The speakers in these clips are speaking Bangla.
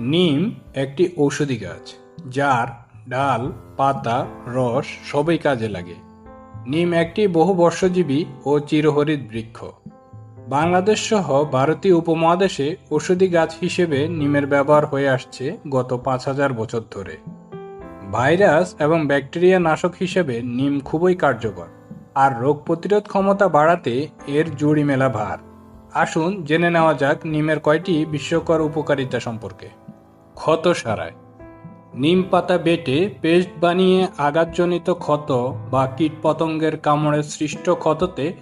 নিম একটি ঔষধি গাছ, যার ডাল, পাতা, রস সবই কাজে লাগে। নিম একটি বহু বর্ষজীবী ও চিরহরিৎ বৃক্ষ। বাংলাদেশ সহ ভারতীয় উপমহাদেশে ঔষধি গাছ হিসেবে নিমের ব্যবহার হয়ে আসছে গত পাঁচ হাজার বছর ধরে। ভাইরাস এবং ব্যাকটেরিয়া নাশক হিসেবে নিম খুবই কার্যকর, আর রোগ প্রতিরোধ ক্ষমতা বাড়াতে এর জুড়ি মেলা ভার। আসুন জেনে নেওয়া যাক নিমের কয়টি বিশ্বকর উপকারিতা সম্পর্কে। ক্ষত সারায়। নিম পাতা বেটে পেস্ট বানিয়ে আঘাতজনিত ক্ষত বা কীটপতঙ্গের কামড়ে সৃষ্ট ক্ষততে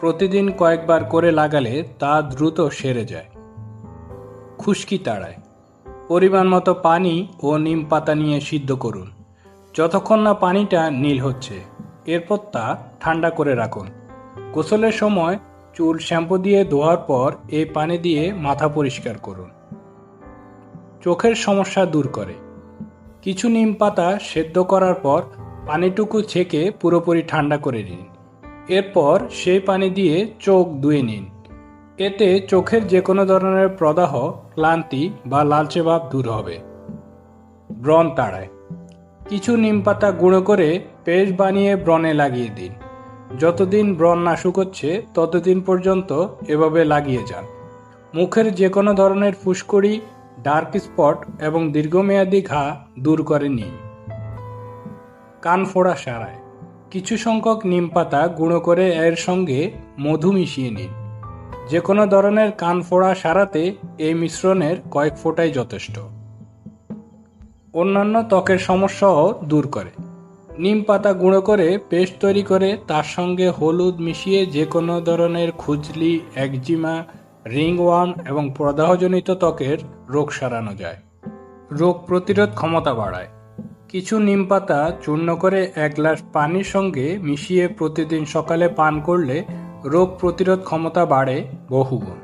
প্রতিদিন কয়েকবার করে লাগালে তা দ্রুত সেরে যায়। খুশকি তাড়ায়। পরিমাণ মতো পানি ও নিম পাতা নিয়ে সিদ্ধ করুন। যতক্ষণ না পানিটা নীল হচ্ছে, এরপর তা ঠান্ডা করে রাখুন। গোসলের সময় চুল শ্যাম্পু দিয়ে ধোয়ার পর এই পানি দিয়ে মাথা পরিষ্কার করুন। চোখের সমস্যা দূর করে। কিছু নিম পাতা সেদ্ধ করার পর পানিটুকু ছেঁকে পুরোপুরি ঠান্ডা করে নিন। এরপর সেই পানি দিয়ে চোখ ধুয়ে নিন। এতে চোখের যে কোনো ধরনের প্রদাহ, ক্লান্তি বা লালচে ভাব দূর হবে। ব্রণ তাড়ায়। কিছু নিম পাতা গুঁড়ো করে পেস্ট বানিয়ে ব্রণে লাগিয়ে দিন। যতদিন ব্রণ না শুকোচ্ছে, ততদিন পর্যন্ত এভাবে লাগিয়ে যান। মুখের যে কোনো ধরনের ফুসকুড়ি ডার্ক স্পট এবং দীর্ঘমেয়াদী ঘা দূর করে নিন। কান ফোড়া সারায়। কিছু সংখ্যক নিম পাতা গুঁড়ো করে এর সঙ্গে মধু মিশিয়ে নিন। যে কোনো ধরনের কান ফোড়া সারাতে এই মিশ্রণের কয়েক ফোঁটাই যথেষ্ট। অন্যান্য ত্বকের সমস্যাও দূর করে। নিম পাতা গুঁড়ো করে পেস্ট তৈরি করে তার সঙ্গে হলুদ মিশিয়ে যে কোনো ধরনের খুজলি, একজিমা রিংওয়ার্ম এবং প্রদাহজনিত ত্বকের রোগ সারানো যায়। রোগ প্রতিরোধ ক্ষমতা বাড়ায়। কিছু নিম পাতা চূর্ণ করে এক গ্লাস পানির সঙ্গে মিশিয়ে প্রতিদিন সকালে পান করলে রোগ প্রতিরোধ ক্ষমতা বাড়ে বহুগুণ।